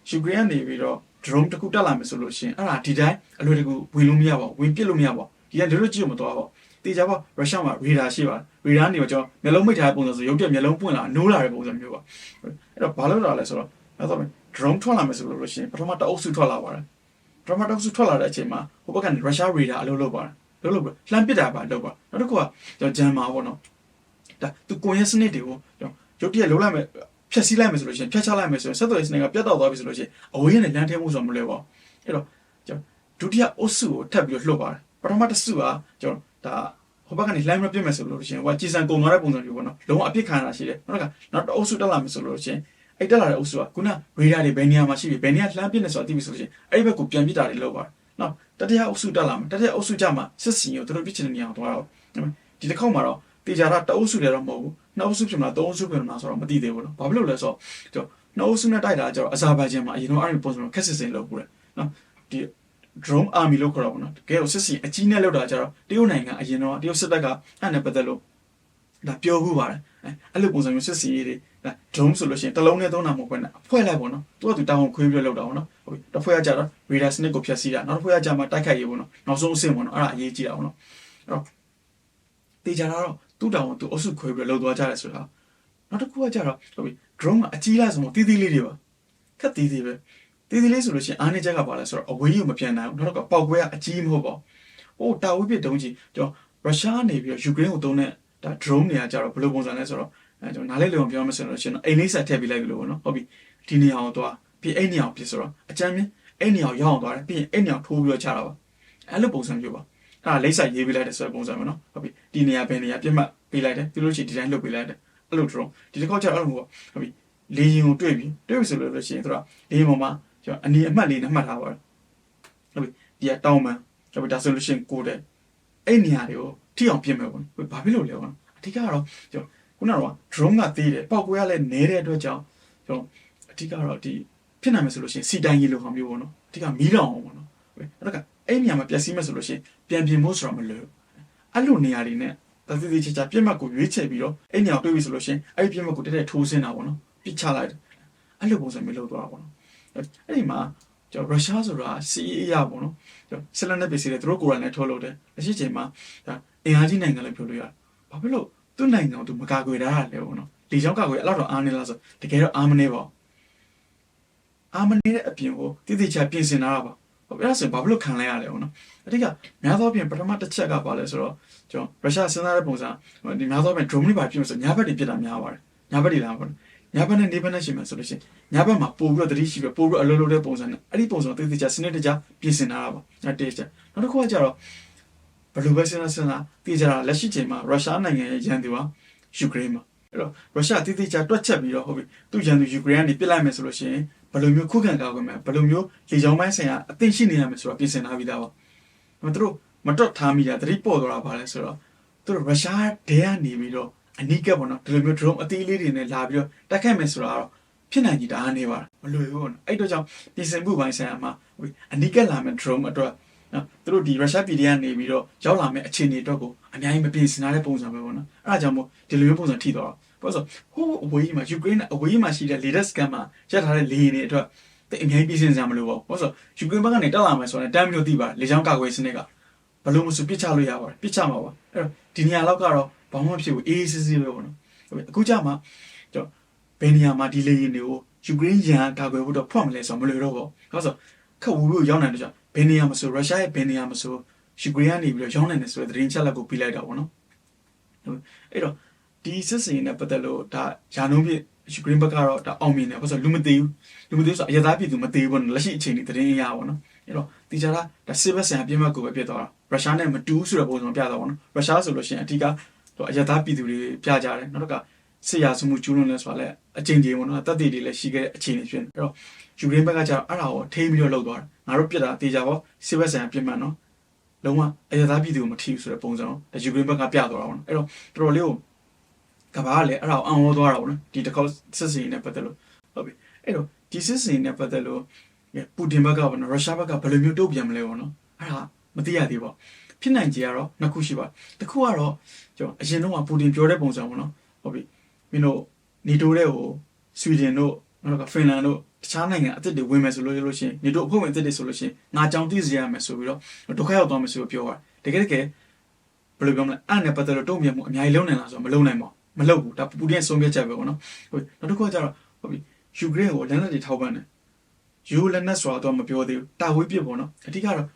ယူကရိန်းကနေပြီးတော့ drone တစ်ခုတက်လာမယ်ဆိုလို့ရှိရင်အဲ့ဒါဒီတိုင်းအလွယ်တကူဝင်လို့မရပါဘူးဝင်ပစ်လို့မရပါဘူးဒီကဒီလိုကြည့်လို့မသွားပါဘူးတေချာပေါ့ရုရှားမှာရေဒါရှိပါတယ်ရေဒါနေတော့ကျွန်တော်မျက်လုံးမိတ်ထားတဲ့ပုံစံဆိုရုပ်ပြမျက်လုံးပွင့်လာနိုးလာတဲ့ပုံစံမျိုးပါအဲ့တော့ဘာလို့လာလဲဆိုတော့အဲ့တော့ drone ထွက်လာမယ်ဆိုလို့ရှိရင်ပထမတအုပ်စုထွက်လာပါတယ် ပထမတအုပ်စုထွက်လာတဲ့အချိန်မှာဟိုဘက်ကနေရုရှားရေဒါအလုပ်လုပ်ပါတယ်လုပ်လုပ်ပြီးလှမ်းပစ်တာပါလုပ်ပါနောက်တစ်ခုကကျွန်တော်ဂျမ်မာပေါ့နော်ဒါသူကိုရဲစနစ်တွေကိုကျွန်တော်ရုပ်တရက်လုံးလိုက်မယ်ဖြတ်စည်းလိုက်မယ်ဆိုလို့ရှိရင်ဖြတ်ချလိုက်မယ်ဆိုရင်ဆက်သွယ်ရေးစနစ်ကပြတ်တော့သွားပြီဆိုလို့ရှိရင်အဝေးကနေလမ်းထဲမှုဆိုမလွယ်ပါဘူးအဲ့တော့ကျွန်တော်ဒုတိယအုပ်စုကိုထပ်ပြီးလှုပ်ပါတယ်ပထမတစ်စုကကျွန်တော်ဒါဟိုဘက်ကနေ line မပြတ်မယ်ဆိုလို့ရှိရင်ဟိုကကြည်စံကုန်သွားတဲ့ပုံစံမျိုးပေါ့နော်လုံးဝအပြစ်ခံရတာရှိတယ်နောက်ကနောက်တစ်အုပ်စုတက်လာမယ်ဆိုလို့ရှိရင် အဲ့တက်လာတဲ့အုပ်စုကခုနရေဒါတွေဘယ်နေရာမှာရှိပြီဘယ်နေရာလှမ်းပြစ်နေဆိုတာသိပြီဆိုလို့ရှိရင်အဲ့ဒီဘက်ကိုပြန်ပြစ်တာတွေလုပ်ပါတယ်နော်တတိယအုပ်စုတက်လာမယ်တတိယအုပ်စုကြမှာစစ်စင်ကိုတို့ပြစ်ချင်တဲ့နေရာကိုသွားတော့ဒီတစ်ခေါက်မှာတော့တေချာတာတအုပ်စုတွေတော့မဟုတ်ဘူးနှစ်အုပ်စုဖြစ်မလားသုံးအုပ်စုဖြစ်မလားဆိုတော့မသိသေးဘူးနော်ဘာဖြစ်လို့လဲဆိုတော့နှစ်အုပ်စုနဲ့တိုက်တာကျတော့အဇာဘိုင်ဂျန်မှာအရင်တော့အဲ့ဒီပုံစံခက်စစ်စင်လုပ်ဘူးလေနော်ဒီ drone army လို့ခေါ်တာပေါ့နော်တကယ်ကိုစစ်စင်အကြီးနဲ့လောက်တာကျတော့တရုတ်နိုင်ငံအရင်တော့တရုတ်စစ်တပ်ကအဲ့နဲ့ပတ်သက်လို့ ဒါပြောခုပါတယ်အဲအဲ့လိုပုံစံမျိုးစစ်စင်ရေးတွေဒါ drone ဆိုလို့ရှိရင်တစ်လုံးနဲ့သုံးတာမဟုတ်ဘဲနဲ့အဖွဲလိုက်ပေါ့နော်သူကသူတောင်းခွေးပြီးလောက်တာပေါ့နော်ဟုတ်ပြီတစ်ဖွဲကကြတော့ radar စနစ်ကိုဖျက်ဆီးတာနောက်တစ်ဖွဲကကြမှာတိုက်ခိုက်ရေးပေါ့နော်နောက်ဆုံးအဆင့်ပေါ့နော်အဲ့ဒါအရေးကြီးတာပေါ့နော်အဲ့တော့တေချာတော့သူ့တောင်းကိုသူအုပ်စုခွဲပြီးလောက်သွားကြတယ်ဆိုတာနောက်တစ်ခုကကြတော့ဟုတ်ပြီ drone ကအကြီးလားဆိုတော့တီးတီးလေးတွေပါခက်တီးတီးပဲတီးတီးလေးဆိုလို့ရှိရင်အားနေချက်ကပါလဲဆိုတော့အဝေးကြီးမပြန်နိုင်ဘူးနောက်တော့ပေါက်ကွဲကအကြီးမဟုတ်ပါဘူးဟိုတာဝိပစ်တုံးကြီးကျွန်တော်ရုရှားနေပြီးတော့ယူကရိန်းကိုတုံးတဲ့ ဒါ drone တွေကကြတော့ဘယ်လိုပုံစံလဲဆိုတော့အဲကျွန်တော်နားလေးလုံပြောမှဆိုလို့ရှိရင်အိမ်လေးဆက်ထည့်ပေးလိုက်လို့ပေါ့နော်ဟုတ်ပြီဒီနေရာကိုသွားပြီးအဲ့နေရာကိုပြစ်ဆိုတော့အချမ်းမြင်အဲ့နေရာကိုရောက်အောင်သွားတယ်ပြီးရင်အဲ့နေရာကိုထိုးပြီးတော့ချတာပါအဲ့လိုပုံစံမျိုးပါအဲ့ဒါလိမ့်ဆက်ရေးပေးလိုက်တဲ့ဆိုတဲ့ပုံစံပဲနော်ဟုတ်ပြီဒီနေရာဘယ်နေရာပြစ်မှတ်ပေးလိုက်တယ်ပြီးလို့ရှိရင်ဒီတိုင်းလုပ်ပေးလိုက်တယ်အဲ့လို drone ဒီတစ်ခေါက်ကျတော့အဲ့လိုမျိုးဟုတ်ပြီလေရင်ကိုတွေ့ပြီတွေ့ပြီဆိုလို့ရှိရင်သူကလေရင်ပေါ်မှာကျွန်တော်အနီအမှတ်လေးနဲ့မှတ်ထားပါတယ်ဟုတ်ပြီဒီကတောင်းမှန်ဟုတ်ပြီဒါဆိုလို့ရှိရင်ကိုတဲ့အဲ့နေရာတွေကို ထိအောင်ပြင်မယ်ပေါ့ဘာဖြစ်လို့လဲပေါ့အဓိကတော့ကျွန်တော်ခုနကတော့ drone ကသေးတယ်ပေါက်ကွဲရလဲနဲတဲ့အတွက်ကြောင့်ကျွန်တော်အဓိကတော့ဒီဖြစ်နိုင်မယ်ဆိုလို့ရှိရင်စီတိုင်းရေလိုဟာမျိုးပေါ့နော်အဓိကမီးလောင်အောင်ပေါ့နော်အဲ့ဒါကအဲ့နေရာမှာပျက်စီးမယ်ဆိုလို့ရှိရင်ပြန်ပြင်ဖို့ဆိုတော့မလွယ်ဘူးအဲ့လိုနေရာတွေနဲ့တတိတိချာချာပြက်မှတ်ကိုရွေးချယ်ပြီးတော့အဲ့နေရာကိုတွေးပြီဆိုလို့ရှိရင်အဲ့ဒီပြက်မှတ်ကိုတက်တက်ထိုးစင်းတာပေါ့နော်ပြစ်ချလိုက်တယ်အဲ့လိုပုံစံမျိုးလုပ်သွားတာပေါ့နော်အဲ့ဒီမှာကျွန်တော်ရုရှားဆိုတာစီးအေးရပေါ့နော်ကျွန်တော်ဆလန်နဲ့ပစ္စည်းတွေသူတို့ကိုယ်တိုင်လည်းထုတ်လုပ်တယ်အရှိချိန်မှာဒါ အင်အားကြီးနိုင်ငံလည်းပြောလို့ရတယ်ဘာဖြစ်လို့သူ့နိုင်ငံကိုသူမကာကွယ်တာလဲပေါ့နော်လေချောင်းကာကွယ်အဲ့တော့အားနေလားဆိုတကယ်တော့အားမနေပါဘူးအားမနေတဲ့အပြင်ကိုတည်တည်ချာပြင်ဆင်တာပါဟုတ်အဲ့ဒါဆိုရင်ဘာဖြစ်လို့ခံလိုက်ရလဲပေါ့နော်အတိကများသောအားဖြင့်ပထမတစ်ချက်ကပါလဲဆိုတော့ကျွန်တော်ရုရှားစဉ်းစားတဲ့ပုံစံဒီများသောအားဖြင့် drone တွေပါပြင်ဆိုညာဘက်တွေပြစ်တာများပါတယ်ညာဘက်တွေလားပေါ့ညာဘက်နဲ့နေဘက်နဲ့ရှင်မယ်ဆိုလို့ရှိရင်ညာဘက်မှာပို့ပြီးတော့တတိရှိပြီးပို့ပြီးတော့အလုပ်လုပ်တဲ့ပုံစံနဲ့အဲ့ဒီပုံစံတည်တည်ချာစနစ်တကျပြင်ဆင်တာပါအဲ့တေးချာနောက်တစ်ခုကကြတော့ ဘယ်လိုပဲစဉ်းစားစဉ်းစားတည်ကြတာလက်ရှိချိန်မှာရုရှားနိုင်ငံရဲ့ရန်သူဟာယူကရိန်းမှာအဲ့တော့ရုရှားတည်တည်ချာတွက်ချက်ပြီးတော့ဟုတ်ပြီသူ့ရန်သူယူကရိန်းကနေပြစ်လိုက်မယ်ဆိုလို့ရှိရင်ဘယ်လိုမျိုးခုခံကာကွယ်မယ်ဘယ်လိုမျိုးလေကြောင်းပိုင်းဆိုင်ရာအသင့်ရှိနေရမယ်ဆိုတာပြင်ဆင်ထားပြီးသားပါ။ဒါပေမဲ့သူတို့မမတွက်ထားမိတာတတိပေါ်သွားတာပါလဲဆိုတော့သူတို့ရုရှားတဲကနေပြီးတော့အနီးကပ်ပေါ့နော်ဒီလိုမျိုး drone အသေးလေးတွေနဲ့လာပြီးတော့တိုက်ခိုက်မယ်ဆိုတာတော့ဖြစ်နိုင်ကြီးတအားနေပါမလွယ်ဘူးပေါ့နော်အဲ့တော့ကြောင့်ပြင်ဆင်မှုပိုင်းဆိုင်ရာမှာအနီးကပ်လာမယ့် drone အတွက် နော်သူတို့ဒီရုရှားပြည်ကနေပြီးတော့ရောက်လာမယ့်အခြေအနေအတွက်ကိုအများကြီးမပြင်ဆင်ထားတဲ့ပုံစံပဲပေါ့နော်အဲ့ဒါကြောင့်မို့ဒီလိုမျိုးပုံစံထိတော့ဘာလို့ဆိုဟိုးအဝေးမှာယူကရိန်းအဝေးမှာရှိတဲ့ latest scam မှာရက်ထားတဲ့လေယာဉ်တွေအတွက်တိတ်အများကြီးပြင်ဆင်စရာမလိုပါဘူးဘာလို့ဆိုယူကရိန်းဘက်ကနေတက်လာမယ်ဆိုတော့တမ်းမျိုးသိပါလေကြောင်းကာကွယ်စနစ်ကဘလို့မဆိုပစ်ချလို့ရပါတယ်ပစ်ချမှာပါအဲ့တော့ဒီနေရာလောက်ကတော့ဘာမှမဖြစ်ဘူးအေးအေးဆေးဆေးပဲပေါ့နော်အခုကြမှာကျွန်တော်ဘယ်နေရာမှာဒီလေယာဉ်တွေကိုယူကရိန်းရန်ကာကွယ်ဖို့တော့ဖွင့်မလဲဆိုတော့မလွယ်တော့ဘူးဘာလို့ဆိုခက်ဝူဝူရောက်နိုင်တဲ့ကြောင့် ဘယ်နေရာမဆိုရုရှားရဲ့ဘယ်နေရာမဆိုယူကရိန်းကနေပြီးတော့ရောင်းနိုင်တယ်ဆိုတဲ့သတင်းချက်လက်ကိုပြလိုက်တာပေါ့နော်အဲ့တော့ဒီစစ်စင်နဲ့ပတ်သက်လို့ဒါယာနုံးပြယူကရိန်းဘက်ကတော့ဒါအောင်မြင်တယ်ဘာလို့ဆိုလူမသိဘူးလူမသိဘူးဆိုအရသားပြည်သူမသိဘူးပေါ့နော်လက်ရှိအချိန်ဒီသတင်းအရပါနော်အဲ့တော့တီချာတာဒါစစ်ဘက်ဆိုင်ရာပြည်မကိုပဲပြတ်သွားတာရုရှားနဲ့မတူးဆိုတဲ့ပုံစံပြတာပေါ့နော်ရုရှားဆိုလို့ရှိရင်အဓိကတော့အရသားပြည်သူတွေပြကြတယ်နောက်တစ်ခါ စစ်ရာစုမှုကျူးလွန်လဲဆိုတာလဲအချိန်ကြီးပေါ့နော်တတ်တည်တွေလည်းရှိခဲ့တဲ့အခြေအနေဖြစ်နေအဲ့တော့ယူကရိန်းဘက်ကကျတော့အဲ့ဒါကိုထိန်းပြီးတော့လှုပ်သွားတယ်ငါတို့ပြတ်တာတေချာပေါ့စစ်ဘက်ဆိုင်ရာပြည်မှန်နော်လုံးဝအရသားပြည်သူကိုမထိဘူးဆိုတဲ့ပုံစံတော့ဒါယူကရိန်းဘက်ကပြသွားတာပေါ့နော်အဲ့တော့တော်တော်လေးကိုကဘာကလည်းအဲ့ဒါကိုအံ့ဩသွားတာပေါ့နော်ဒီတစ်ခေါက်စစ်စင်နဲ့ပတ်သက်လို့ဟုတ်ပြီအဲ့တော့ဒီစစ်စင်နဲ့ပတ်သက်လို့ပူတင်ဘက်ကပေါ့နော်ရုရှားဘက်ကဘယ်လိုမျိုးတုံ့ပြန်မလဲပေါ့နော်အဲ့ဒါမသိရသေးပါဘူးဖြစ်နိုင်ကြရတော့နှစ်ခုရှိပါတယ်တစ်ခုကတော့ကျွန်တော်အရင်တော့ပူတင်ပြောတဲ့ပုံစံပေါ့နော်ဟုတ်ပြီ မင်းတို့နေတိုးတဲ့ဟိုဆွီဒင်တို့နောက်ကဖင်လန်တို့တခြားနိုင်ငံအသစ်တွေဝင်မယ်ဆိုလို့ရလို့ရှိရင်နေတိုးအဖွဲ့ဝင်အသစ်တွေဆိုလို့ရှိရင်ငါကြောင်သိစေရမယ်ဆိုပြီးတော့ဒုက္ခရောက်သွားမယ်ဆိုပြီးပြောတာတကယ်တကယ်ဘယ်လိုပြောမလဲအဲ့နဲ့ပတ်သက်လို့တုံ့ပြန်မှုအများကြီးလုံးနိုင်လားဆိုတော့မလုံးနိုင်ပါဘူးမလုပ်ဘူးဒါပူတင်ဆုံးဖြတ်ချက်ပဲပေါ့နော်ဟုတ်နောက်တစ်ခုကကျတော့ဟုတ်ပြီယူကရိန်းကိုလက်နက်တွေထောက်ပံ့တယ်ယူလက်နက်ဆိုတာတော့မပြောသေးဘူးတာဝေးပြစ်ပေါ့နော်အဓိကတော့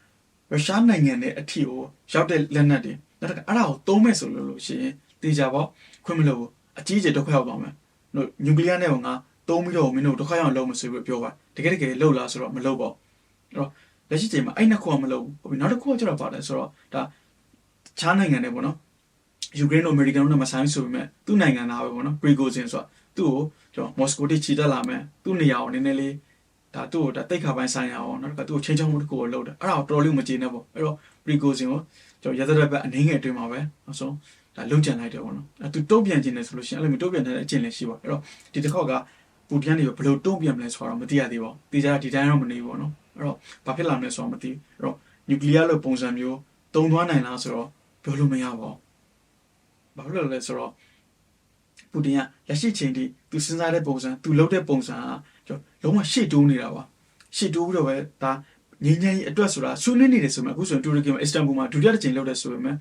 ရုရှားနိုင်ငံနဲ့အထီကိုရောက်တဲ့လက်နက်တွေနောက်တစ်ခါအဲ့ဒါကိုသုံးမဲ့ဆိုလို့လို့ရှိရင်တေချာပေါ့ခွင့်မလို့ဘူး အကြီးအကျယ်ဒုက္ခရောက်သွားမယ်တို့နျူကလ িয়ার နဲ့ကငါသုံးပြီးတော့မင်းတို့ဒုက္ခရောက်လုံးမဆိုပြီးပြောပါတကယ်တကယ်လှုပ်လားဆိုတော့မလှုပ်ပါဘူးအဲ့တော့လက်ရှိချိန်မှာအဲ့နှစ်ခုကမလှုပ်ဘူးဟုတ်ပြီနောက်တစ်ခုကကျတော့ပါတယ်ဆိုတော့ဒါခြားနိုင်ငံတွေပေါ့နော်ယူကရိန်းတို့အမေရိကန်တို့နဲ့မဆိုင်ဆိုပေမဲ့သူ့နိုင်ငံသားပဲပေါ့နော်ပရီဂိုဇင်ဆိုတာသူ့ကိုကျွန်တော်မော်စကိုတိချီတက်လာမယ်သူ့နေရာကိုနည်းနည်းလေးဒါသူ့ကိုဒါတိတ်ခါပိုင်းဆိုင်ရအောင်နောက်တစ်ခါသူ့ကိုချင်းချောင်းမှုတစ်ခုကိုလှုပ်တယ်အဲ့ဒါကိုတော်တော်လေးမကျေနပ်ပေါ့အဲ့တော့ပရီဂိုဇင်ကိုကျွန်တော်ရသက်ရက်ပဲအနည်းငယ်အတွင်းမှာပဲနောက်ဆုံး ဒါလုံချန်လိုက်တယ်ပေါ့နော်အဲသူတုံ့ပြန်ခြင်းတယ်ဆိုလို့ရှိရင်အဲ့လိုမျိုးတုံ့ပြန်တဲ့အကျင့်လည်းရှိပါအဲ့တော့ဒီတစ်ခေါက်ကပူတင်ကနေဘယ်လိုတုံ့ပြန်မလဲဆိုတော့မသိရသေးပါဘူး။ဒီကြဒီတိုင်းတော့မနေဘူးပေါ့နော်။အဲ့တော့ဘာဖြစ်လာမလဲဆိုတော့မသိဘူး။အဲ့တော့နျူကလ িয়ার လို့ပုံစံမျိုးတုံသွားနိုင်လားဆိုတော့ပြောလို့မရပါဘူး။ဘာဖြစ်လို့လဲဆိုတော့ပူတင်ကလက်ရှိချိန်ထိသူစဉ်းစားတဲ့ပုံစံသူလုပ်တဲ့ပုံစံကကျွန်တော်လုံးဝရှေ့တိုးနေတာပါ။ရှေ့တိုးပြီးတော့ပဲဒါငင်းငင်းကြီးအတွက်ဆိုတာဆွေးနွေးနေတယ်ဆိုမှအခုဆိုရင်တူရကီမှာအစ္စတန်ဘူမှာဒုတိယတစ်ချိန်လုပ်တဲ့ဆိုပေမဲ့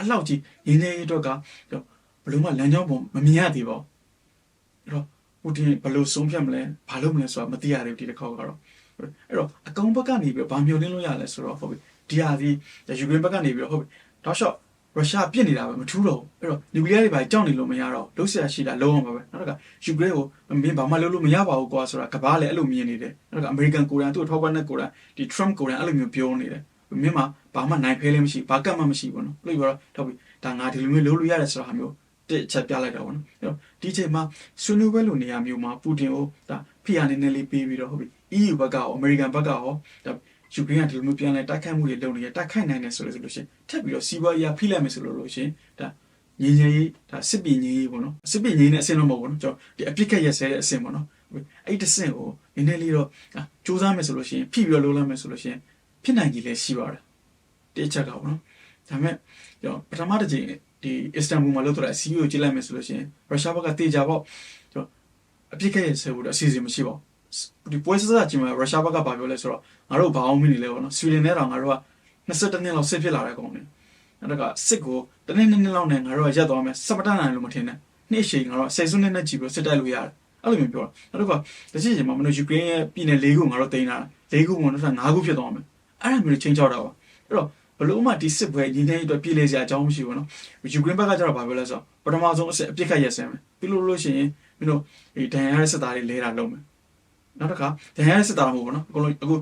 အလောက်ကြီးငင်းငင်းကြီးအတွက်ကဘယ်လိုမှလမ်းကြောင်းပုံမမြင်ရသေးပါဘူး။အဲ့တော့ပူတင်ဘယ်လိုဆုံးဖြတ်မလဲဘာလုပ်မလဲဆိုတာမသိရသေးဘူးဒီတစ်ခေါက်ကတော့အဲ့တော့အကောင်ဘက်ကနေပြီးတော့ဘာမျိုးလင်းလို့ရလဲဆိုတော့ဟုတ်ပြီဒီဟာဒီယူကရိန်းဘက်ကနေပြီးတော့ဟုတ်ပြီတောက်လျှော့ရုရှားပြစ်နေတာပဲမထူးတော့ဘူးအဲ့တော့နျူကလ িয়ার တွေပါကြောက်နေလို့မရတော့လုံးဆရာရှိတာလုံးအောင်ပါပဲနောက်တစ်ခါယူကရိန်းကိုမင်းဘာမှလုပ်လို့မရပါဘူးကွာဆိုတာကဘာလဲအဲ့လိုမြင်နေတယ်နောက်တစ်ခါအမေရိကန်ကိုရန်သူ့ထောက်ပံ့တဲ့ကိုရန်ဒီ Trump ကိုရန်အဲ့လိုမျိုးပြောနေတယ် မင်းမှာဘာမှနိုင်ဖဲလည်းမရှိဘာကတ်မှမရှိဘူးနော်လို့ပြောတော့တော့ဒါငါဒီလိုမျိုးလုပ်လို့ရတယ်ဆိုတာဟာမျိုးတစ်ချက်ပြလိုက်တာပေါ့နော်အဲ့တော့ဒီချိန်မှာဆွေးနွေးပွဲလိုနေရာမျိုးမှာပူတင်ကိုဒါဖိအားနည်းနည်းလေးပေးပြီးတော့ဟုတ်ပြီ EU ဘက်ကရောအမေရိကန်ဘက်ကရောဒါယူကရိန်းကဒီလိုမျိုးပြန်လဲတိုက်ခိုက်မှုတွေလုပ်နေရတိုက်ခိုက်နိုင်တယ်ဆိုလို့ဆိုလို့ရှိရင်ထပ်ပြီးတော့စီးပွားရေးဖိလိုက်မယ်ဆိုလို့လို့ရှိရင်ဒါငင်းငယ်ရေးဒါစစ်ပင်ကြီးပေါ့နော်စစ်ပင်ကြီးနဲ့အဆင့်တော့မဟုတ်ဘူးနော်ကျွန်တော်ဒီအပြစ်ခက်ရက်ဆဲတဲ့အဆင့်ပေါ့နော်အဲ့ဒီအဆင့်ကိုနည်းနည်းလေးတော့စူးစမ်းမယ်ဆိုလို့ရှိရင်ဖိပြီးတော့လုပ်လိုက်မယ်ဆိုလို့ရှိရင် ဖြစ်နိုင်ကြီးလည်းရှိပါတယ်တိချက်ကပေါ့နော်ဒါပေမဲ့ကျွန်တော်ပထမတစ်ချိန်ဒီအစ္စတန်ဘူမှာလောက်တော့အစီအီကိုကြည့်လိုက်မယ်ဆိုလို့ရှိရင်ရုရှားဘက်ကတေချာပေါ့ကျွန်တော်အပြစ်ခက်ရက်ဆဲဖို့တော့အစီအစဉ်မရှိပါဘူးဒီပွဲစစချင်းမှာရုရှားဘက်ကဘာပြောလဲဆိုတော့ငါတို့ဘာအောင်မနေလဲပေါ့နော်ဆွီဒင်နဲ့တော့ငါတို့က22နှစ်လောက်စစ်ဖြစ်လာတဲ့ကောင်တွေအဲ့ဒါကစစ်ကိုတနေ့နှစ်နှစ်လောက်နဲ့ငါတို့ကရက်သွားမယ်စပတနိုင်လို့မထင်နဲ့နှစ်ရှိငါတို့ဆယ်စုနှစ်နဲ့ကြည့်ပြီးစစ်တိုက်လို့ရတယ်အဲ့လိုမျိုးပြောတာအဲ့တော့ကတချို့ချိန်မှာမလို့ယူကရိန်းရဲ့ပြည်နယ်၄ခုငါတို့တင်လာ၄ခုမှတော့၅ခုဖြစ်သွားမယ် အဲ့ဒါမျိုးချင်းချောက်တာပါအဲ့တော့ဘလို့မှဒီစစ်ပွဲရင်းနှီးအတွက်ပြည်လေစရာအကြောင်းမရှိဘူးနော်ယူကရိန်းဘက်ကကျတော့ဘာပြောလဲဆိုတော့ပထမဆုံးအစ်အပြစ်ခတ်ရက်စဲမယ်ပြီးလို့လို့ရှိရင်မင်းတို့ဒီဒဏ်ရာရတဲ့စစ်သားတွေလဲတာလုပ်မယ်နောက်တစ်ခါဒဏ်ရာရတဲ့စစ်သားမဟုတ်ဘူးနော်အကုန်လုံးအခု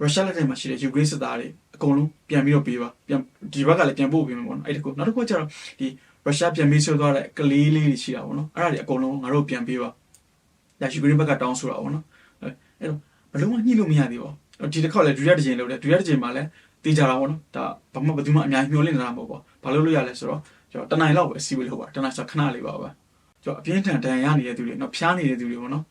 ရုရှားလက်ထက်မှာရှိတဲ့ယူကရိန်းစစ်သားတွေအကုန်လုံးပြန်ပြီးတော့ပေးပါပြန်ဒီဘက်ကလည်းပြန်ပို့ပေးမယ်ပေါ့နော်အဲ့ဒီကိုနောက်တစ်ခုကကျတော့ဒီရုရှားပြန်ပြီးဆွဲသွားတဲ့ကလေးလေးတွေရှိတာပေါ့နော်အဲ့ဒါတွေအကုန်လုံးငါတို့ပြန်ပေးပါဒါယူကရိန်းဘက်ကတောင်းဆိုတာပေါ့နော်အဲ့တော့ဘယ်လုံးမှညှိလို့မရသေးပါဘူး ဒီတစ်ခေါက်လည်းဒုတိယတစ်ချိန်လုပ်တယ်ဒုတိယတစ်ချိန်မှာလည်းတေးကြတာပေါ့နော်ဒါဘာမှဘယ်သူမှအများကြီးမျှော်လင့်နေတာမဟုတ်ပါဘူးဘာလို့လို့ရလဲဆိုတော့ကျွန်တော်တနိုင်လောက်ပဲစီးဝေးလို့ပါတနိုင်ဆိုခဏလေးပါပဲကျွန်တော်အပြင်းထန်တန်ရနေတဲ့သူတွေနော်ဖျားနေတဲ့သူတွေပေါ့နော်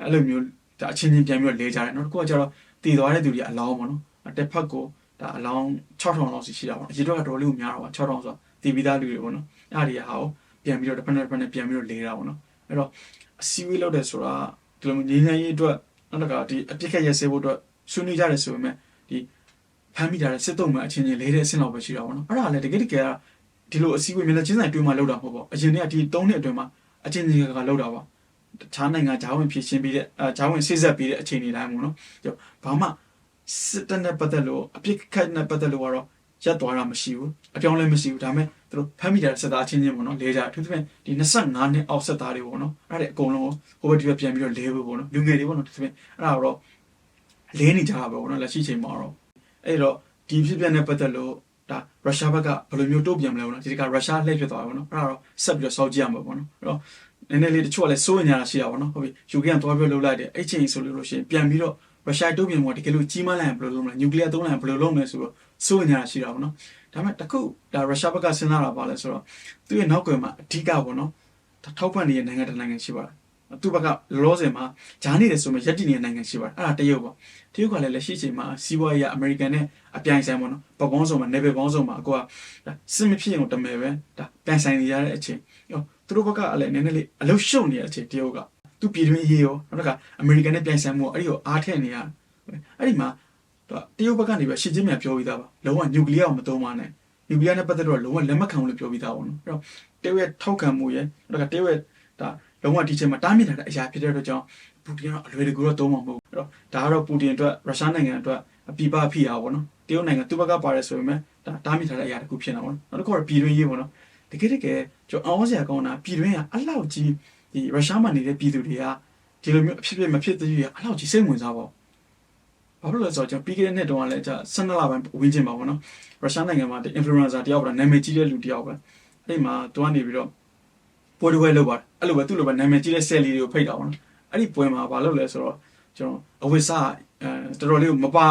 အဲ့လိုမျိုးဒါအချင်းချင်းပြန်ပြီးတော့လဲကြတယ်နော်တစ်ခုကကျတော့တည်သွားတဲ့သူတွေအလောင်းပေါ့နော်တစ်ဖက်ကိုဒါအလောင်း6000လောက်စီရှိတာပေါ့အရေတော့ကတော်လေးကိုများတာပါ6000ဆိုတည်ပြီးသားလူတွေပေါ့နော်အဲ့ဒီဟာကိုပြန်ပြီးတော့တစ်ဖက်နဲ့တစ်ဖက်နဲ့ပြန်ပြီးတော့လဲတာပေါ့နော်အဲ့တော့အစီဝေးလောက်တယ်ဆိုတာဒီလိုမျိုးငြိမ်းချမ်းရေးအတွက်နောက်ကဒီအပြစ်ခက်ရစေဖို့အတွက် ဆွေးနွေးကြတယ်ဆိုပေမဲ့ဒီဖမ်းမိတာတဲ့စစ်တုံးမှအချင်းချင်းလဲတဲ့အဆင့်လောက်ပဲရှိတာပေါ့နော်အဲ့ဒါလည်းတကယ်တကယ်ကဒီလိုအစည်းအဝေးမျက်နှာချင်းဆိုင်တွေ့မှလောက်တာမဟုတ်ပါဘူးအရင်ကဒီ3နှစ်အတွင်းမှာအချင်းချင်းကလောက်တာပါတခြားနိုင်ငံဂျာဝင်ဖြစ်ရှင်းပြီးတဲ့အဲဂျာဝင်စိစက်ပြီးတဲ့အခြေအနေတိုင်းပေါ့နော်ဘာမှစစ်တပ်နဲ့ပတ်သက်လို့အပြစ်ခတ်နဲ့ပတ်သက်လို့ကတော့ရက်သွားတာမရှိဘူးအပြောင်းလဲမရှိဘူးဒါပေမဲ့သူတို့ဖမ်းမိတာစစ်သားအချင်းချင်းပေါ့နော်လဲကြအထူးသဖြင့်ဒီ25နှစ်အောက်စစ်သားတွေပေါ့နော်အဲ့ဒါအကုန်လုံးဟိုဘက်ဒီဘက်ပြန်ပြီးတော့လဲဖို့ပေါ့နော်လူငယ်တွေပေါ့နော်အထူးသဖြင့်အဲ့ဒါတော့ လဲနေကြတာပဲပေါ့နော်လက်ရှိချိန်မှာတော့အဲ့တော့ဒီဖြစ်ပျက်နဲ့ပတ်သက်လို့ဒါရုရှားဘက်ကဘယ်လိုမျိုးတုံ့ပြန်မလဲပေါ့နော်ဒီကရုရှားလှည့်ဖြစ်သွားတယ်ပေါ့နော်အဲ့ဒါတော့ဆက်ပြီးတော့စောင့်ကြည့်ရမှာပေါ့နော်အဲ့တော့နည်းနည်းလေးတချို့ကလည်းစိုးရင်ညာတာရှိတာပေါ့နော်ဟုတ်ပြီယူကရိန်းသွားပြောလုပ်လိုက်တယ်အဲ့ချိန်ဆိုလို့ရှိရင်ပြန်ပြီးတော့ရုရှားတုံ့ပြန်မှုကတကယ်လို့ကြီးမားလာရင်ဘယ်လိုလုပ်မလဲနျူကလ িয়ার သုံးလိုက်ရင်ဘယ်လိုလုပ်မလဲဆိုတော့စိုးရင်ညာတာရှိတာပေါ့နော်ဒါပေမဲ့တခုဒါရုရှားဘက်ကစဉ်းစားတာပါလဲဆိုတော့သူ့ရဲ့နောက်ကွယ်မှာအဓိကပေါ့နော်ဒါထောက်ပံ့နေတဲ့နိုင်ငံတစ်နိုင်ငံရှိပါတယ် သူ့ဘက်ကလောလောဆယ်မှာဂျာနေတယ်ဆိုမှရက်တည်နေတဲ့နိုင်ငံရှိပါတယ်အဲ့ဒါတရုတ်ပေါ့တရုတ်ကလည်းလက်ရှိချိန်မှာစီးပွားရေးအမေရိကန်နဲ့အပြိုင်ဆိုင်ပေါ့နော်ပပေါင်းစုံမှာနယ်ပယ်ပေါင်းစုံမှာအကွာဒါစစ်မဖြစ်အောင်တမယ်ပဲဒါပြိုင်ဆိုင်နေရတဲ့အချိန်ဟောသူတို့ဘက်ကလည်းနည်းနည်းလေးအလုရှုံနေတဲ့အချိန်တရုတ်ကသူပြည်တွင်းရေးရောနောက်တစ်ခါအမေရိကန်နဲ့ပြိုင်ဆိုင်မှုအဲ့ဒီကိုအားထည့်နေရအဲ့ဒီမှာတရုတ်ဘက်ကနေပဲရှင်းချင်းမြန်ပြောပြီးသားပါလုံးဝနျူကလ িয়ার ကိုမသုံးပါနဲ့နျူကလ িয়ার နဲ့ပတ်သက်တော့လုံးဝလက်မခံဘူးလို့ပြောပြီးသားပေါ့နော်အဲ့တော့တရုတ်ရဲ့ထောက်ခံမှုရဲ့နောက်ကတရုတ်ရဲ့ဒါ လုံးဝဒီချိန်မှာတားမြစ်ထားတဲ့အရာဖြစ်တဲ့အတွက်ကြောင့်ပူတင်ကအလွယ်တကူတော့သုံးမှာမဟုတ်ဘူးအဲ့တော့ဒါကတော့ပူတင်အတွက်ရုရှားနိုင်ငံအတွက်အပြပဖိအားပေါ့နော်တရုတ်နိုင်ငံသူ့ဘက်ကပါတယ်ဆိုပေမဲ့ဒါတားမြစ်ထားတဲ့အရာတစ်ခုဖြစ်နေတာပေါ့နော်နောက်တစ်ခုကတော့ပြည်တွင်းရေးပေါ့နော်တကယ်တကယ်ကျွန်တော်အောင်းစရာကောင်းတာပြည်တွင်းကအလောက်ကြီးဒီရုရှားမှာနေတဲ့ပြည်သူတွေကဒီလိုမျိုးအဖြစ်ဖြစ်မဖြစ်သေးဘူးအလောက်ကြီးစိတ်ဝင်စားပေါ့ဘာလို့လဲဆိုတော့ကျွန်တော်ပြီးခဲ့တဲ့နှစ်တုန်းကလည်းကြာ12လပိုင်းဝင်းကျင်ပါပေါ့နော်ရုရှားနိုင်ငံမှာဒီ influencer တယောက်ပါနာမည်ကြီးတဲ့လူတယောက်ပဲအဲ့ဒီမှာသူကနေပြီးတော့ ပွဲတစ်ပွဲလုပ်ပါတယ်အဲ့လိုပဲသူ့လိုပဲနာမည်ကြီးတဲ့ဆယ်လီတွေကိုဖိတ်တာပေါ့နော်အဲ့ဒီပွဲမှာဘာလုပ်လဲဆိုတော့ကျွန်တော်အဝိစားအဲတော်တော်လေးကိုမပါ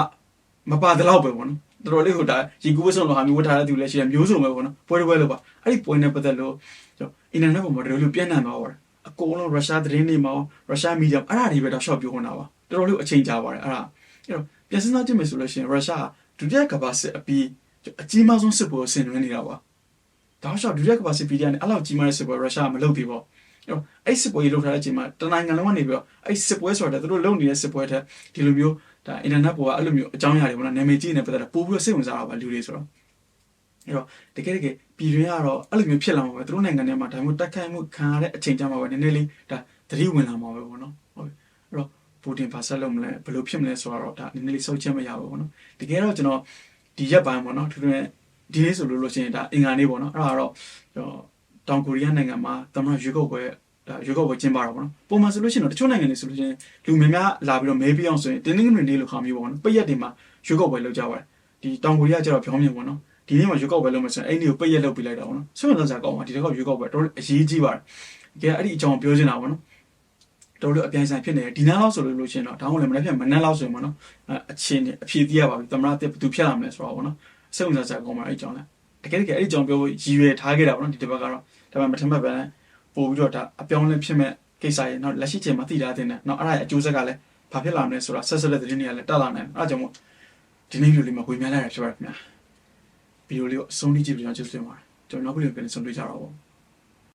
မပါတဲ့လောက်ပဲပေါ့နော်တော်တော်လေးဟိုဒါရီကူဝတ်ဆုံးလိုဟာမျိုးဝတ်ထားတဲ့သူလည်းရှိတယ်မျိုးစုံပဲပေါ့နော်ပွဲတစ်ပွဲလုပ်ပါအဲ့ဒီပွဲနဲ့ပတ်သက်လို့ကျွန်တော်အင်တာနက်ပေါ်မှာတော်တော်လေးပြန့်နှံ့သွားပါတယ်အကုန်လုံးရုရှားသတင်းတွေမှာရုရှားမီဒီယာအဲ့ဒါတွေပဲတော့ short ပြောနေတာပါတော်တော်လေးအချိန်ကြာပါတယ်အဲ့ဒါအဲ့တော့ပြန်စဉ်းစားကြည့်မယ်ဆိုလို့ရှိရင်ရုရှားဒုတိယကမ္ဘာစစ်အပြီးအကြီးမားဆုံးစစ်ပွဲကိုဆင်နွှဲနေတာပါ ဒါရှော့ဒုတိယကမ္ဘာစစ်ပြီးတဲ့အဲ့လောက်ကြီးမားတဲ့စစ်ပွဲရုရှားမလုပ်သေးပါဘူးအဲ့တော့အဲ့စစ်ပွဲကြီးလုပ်ထားတဲ့အချိန်မှာတနိုင်ငံလုံးကနေပြီးတော့အဲ့စစ်ပွဲဆိုတာသူတို့လုပ်နေတဲ့စစ်ပွဲတဲ့ဒီလိုမျိုးဒါအင်တာနက်ပေါ်ကအဲ့လိုမျိုးအကြောင်းအရာတွေပေါ့နော်နာမည်ကြီးနေပတ်သက်တာပို့ပြီးတော့စိတ်ဝင်စားတာပါလူတွေဆိုတော့အဲ့တော့တကယ်တကယ်ပြည်တွင်းကတော့အဲ့လိုမျိုးဖြစ်လာမှာပဲသူတို့နိုင်ငံထဲမှာဒါမျိုးတက်ခိုင်းမှုခံရတဲ့အချိန်ကြမှာပဲနည်းနည်းလေးဒါသတိဝင်လာမှာပဲပေါ့နော်ဟုတ်ပြီအဲ့တော့ပူတင်ဘာဆက်လုပ်မလဲဘယ်လိုဖြစ်မလဲဆိုတော့ဒါနည်းနည်းလေးစောင့်ကြည့်မရဘူးပေါ့နော်တကယ်တော့ကျွန်တော်ဒီရက်ပိုင်းပေါ့နော်သူတို့ ဒီနေ့ဆိုလို့လို့ရှိရင်ဒါအင်္ဂါနေ့ပေါ့နော်အဲ့ဒါတော့ကျွန်တော်တောင်ကိုရီးယားနိုင်ငံမှာသမ္မတရွေးကောက်ပွဲဒါရွေးကောက်ပွဲကျင်းပတာပေါ့နော်ပုံမှန်ဆိုလို့ရှိရင်တော့တချို့နိုင်ငံတွေဆိုလို့ရှိရင်လူများများလာပြီးတော့မဲပေးအောင်ဆိုရင်တင်းတင်းငွေလေးလိုခါမျိုးပေါ့နော်ပိတ်ရက်တွေမှာရွေးကောက်ပွဲလုပ်ကြပါတယ်ဒီတောင်ကိုရီးယားကျတော့ပြောင်းမြင်ပေါ့နော်ဒီနေ့မှာရွေးကောက်ပွဲလုပ်မယ်ဆိုရင်အဲ့ဒီကိုပိတ်ရက်လုပ်ပေးလိုက်တာပေါ့နော်ဆွမ်းစားစားကောင်းပါဒီတစ်ခေါက်ရွေးကောက်ပွဲတော့အရေးကြီးပါတယ်ကြည့်အဲ့ဒီအကြောင်းပြောချင်တာပေါ့နော်တော်တော်အပြိုင်ဆိုင်ဖြစ်နေတယ်ဒီနားလောက်ဆိုလို့လို့ရှိရင်တော့ဒါမှမဟုတ်လည်းမနေ့ကမနေ့လောက်ဆိုရင်ပေါ့နော်အချင်းအဖြေသိရပါပြီသမရတက်ဘယ်သူဖြစ်လာမလဲဆိုတော့ပေါ့နော် စိတ်ဝင်စားစားကောင်းပါအဲ့ဒီအကြောင်းလဲတကယ်တကယ်အဲ့ဒီအကြောင်းပြောဖို့ရည်ရွယ်ထားခဲ့တာပေါ့နော်ဒီတစ်ပတ်ကတော့ဒါပေမဲ့မထင်မှတ်ပဲပို့ပြီးတော့ဒါအပြောင်းလဲဖြစ်မဲ့ကိစ္စရေနောက်လက်ရှိချိန်မှာသိထားတဲ့နဲ့နောက်အဲ့ဒါရဲ့အကျိုးဆက်ကလည်းဘာဖြစ်လာမလဲဆိုတာဆက်ဆက်တဲ့သတင်းတွေကလည်းတက်လာနိုင်တယ်အဲ့ဒါကြောင့်မို့ဒီနေ့ဗီဒီယိုလေးမှာဝေမျှလိုက်ရဖြစ်ပါတယ်ခင်ဗျာဗီဒီယိုလေးကိုအဆုံးထိကြည့်ပြီးတော့ကျေးဇူးတင်ပါတယ်ကျွန်တော်နောက်ဗီဒီယိုပြန်ဆုံတွေ့ကြတော့ပါ